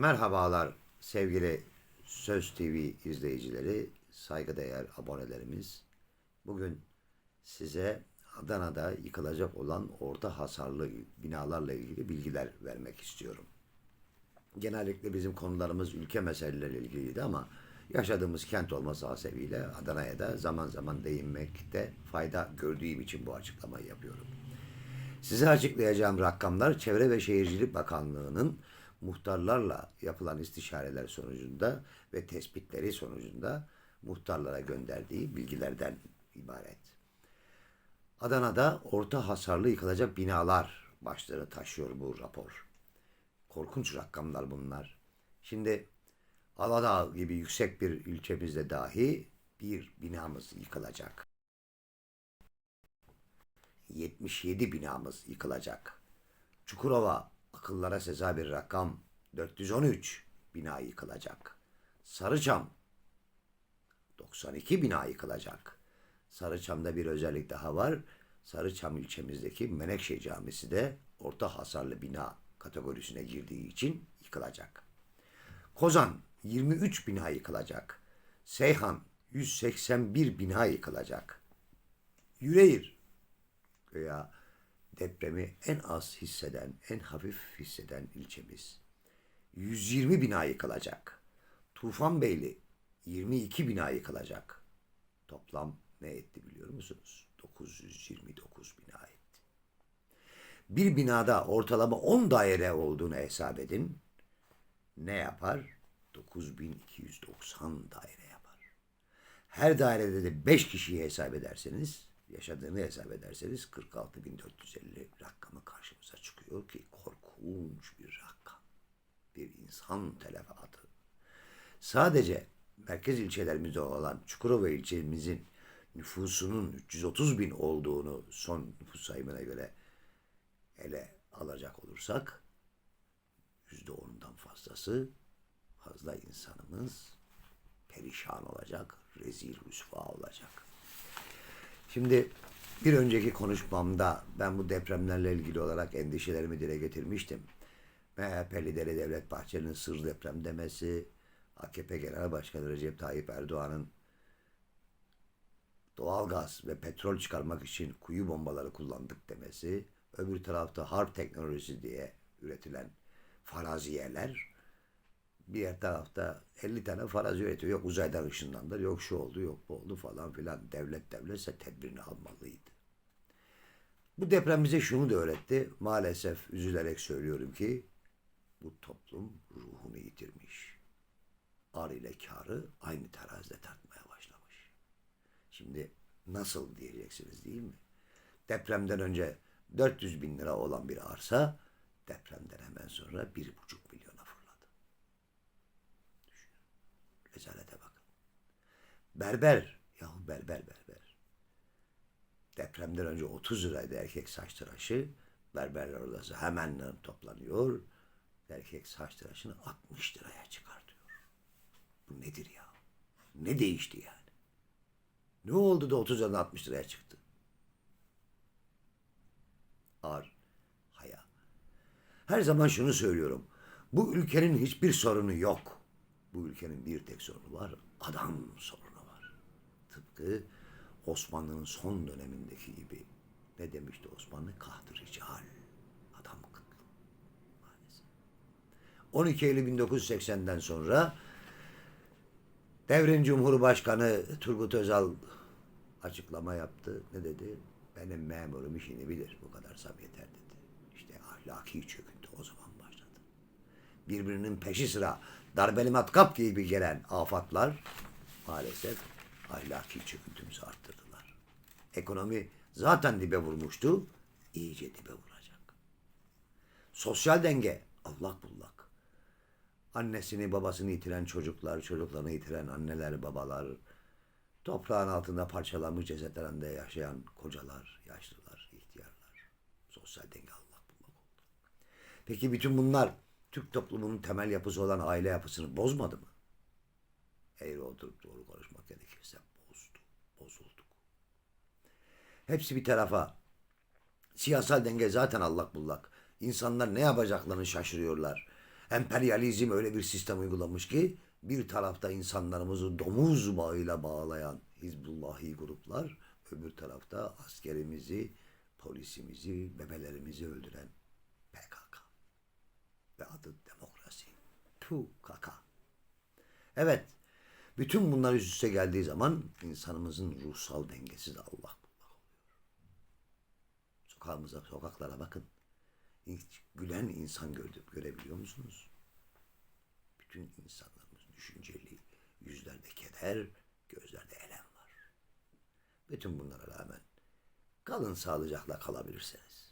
Merhabalar sevgili Söz TV izleyicileri, saygıdeğer abonelerimiz. Bugün size Adana'da yıkılacak olan orta hasarlı binalarla ilgili bilgiler vermek istiyorum. Genellikle bizim konularımız ülke meseleleriyle ilgiliydi ama yaşadığımız kent olması hasebiyle Adana'ya da zaman zaman değinmekte fayda gördüğüm için bu açıklamayı yapıyorum. Size açıklayacağım rakamlar Çevre ve Şehircilik Bakanlığı'nın muhtarlarla yapılan istişareler sonucunda ve tespitleri sonucunda muhtarlara gönderdiği bilgilerden ibaret. Adana'da orta hasarlı yıkılacak binalar başlığını taşıyor bu rapor. Korkunç rakamlar bunlar. Şimdi Aladağ gibi yüksek bir ilçemizde dahi bir binamız yıkılacak. 77 binamız yıkılacak. Çukurova akıllara seza bir rakam 413 bina yıkılacak. Sarıçam 92 bina yıkılacak. Sarıçam'da bir özellik daha var. Sarıçam ilçemizdeki Menekşe Camisi de orta hasarlı bina kategorisine girdiği için yıkılacak. Kozan 23 bina yıkılacak. Seyhan 181 bina yıkılacak. Yüreğir veya depremi en az hisseden, en hafif hisseden ilçemiz. 120 bina yıkılacak. Tufanbeyli 22 bina yıkılacak. Toplam ne etti biliyor musunuz? 929 bina etti. Bir binada ortalama 10 daire olduğunu hesap edin. Ne yapar? 9290 daire yapar. Her dairede de 5 kişiyi hesap ederseniz, yaşadığını hesap ederseniz 46.450 rakamı karşımıza çıkıyor ki korkunç bir rakam. Bir insan telefatı. Sadece merkez ilçelerimizde olan Çukurova ilçemizin nüfusunun 330 bin olduğunu son nüfus sayımına göre ele alacak olursak yüzde onundan fazlası fazla insanımız perişan olacak, rezil rüsva olacak. Şimdi bir önceki konuşmamda ben bu depremlerle ilgili olarak endişelerimi dile getirmiştim. MHP lideri Devlet Bahçeli'nin sır deprem demesi, AKP Genel Başkanı Recep Tayyip Erdoğan'ın doğalgaz ve petrol çıkarmak için kuyu bombaları kullandık demesi, öbür tarafta harp teknolojisi diye üretilen faraziyeler, diğer tarafta 50 tane farazi üretiyor. Yok uzaydan ışınlandır, yok şu oldu, yok bu oldu falan filan. Devlet devletse tedbirini almalıydı. Bu deprem bize şunu da öğretti. Maalesef üzülerek söylüyorum ki bu toplum ruhunu yitirmiş. Ar ile karı aynı terazide tartmaya başlamış. Şimdi nasıl diyeceksiniz değil mi? Depremden önce 400 bin lira olan bir arsa depremden hemen sonra 1,5 milyona Rezalete bakın. Berber, yahu berber berber. Depremden önce 30 liraydı erkek saç tıraşı. Berberler odası hemen toplanıyor. Erkek saç tıraşını 60 liraya çıkartıyor. Bu nedir ya? Ne değişti yani? Ne oldu da 30 liradan 60 liraya çıktı? Ar, haya. Her zaman şunu söylüyorum. Bu ülkenin hiçbir sorunu yok. Bu ülkenin bir tek sorunu var. Adam sorunu var. Tıpkı Osmanlı'nın son dönemindeki gibi. Ne demişti Osmanlı? Kahtı rical. Adam kıtlı. Maalesef. 12 Eylül 1980'den sonra Devrin Cumhurbaşkanı Turgut Özal açıklama yaptı. Ne dedi? Benim memurum işini bilir. Bu kadar sab yeter dedi. İşte ahlaki çöküntü o zaman başladı. Birbirinin peşi sıra darbeli matkap gibi gelen afatlar maalesef ahlaki çöküntümüzü arttırdılar. Ekonomi zaten dibe vurmuştu. iyice dibe vuracak. Sosyal denge allak bullak. Annesini babasını yitiren çocuklar, çocuklarını yitiren anneler, babalar, toprağın altında parçalanmış cesetlerinde yaşayan kocalar, yaşlılar, ihtiyarlar. Sosyal denge allak bullak oldu. Peki bütün bunlar Türk toplumunun temel yapısı olan aile yapısını bozmadı mı? Eğri oturup doğru konuşmak gerekirse bozdu, bozulduk. Hepsi bir tarafa. Siyasal denge zaten allak bullak. İnsanlar ne yapacaklarını şaşırıyorlar. Emperyalizm öyle bir sistem uygulamış ki bir tarafta insanlarımızı domuz bağıyla bağlayan Hizbullahi gruplar, öbür tarafta askerimizi, polisimizi, bebelerimizi öldüren. Ve adı demokrasi. Tu kaka. Evet, bütün bunlar üst üste geldiği zaman insanımızın ruhsal dengesi de Allah bullak oluyor. Sokağımıza, sokaklara bakın. Hiç gülen insan gördüm, görebiliyor musunuz? Bütün insanlarımız düşünceli, yüzlerde keder, gözlerde elem var. Bütün bunlara rağmen kalın sağlıcakla kalabilirseniz.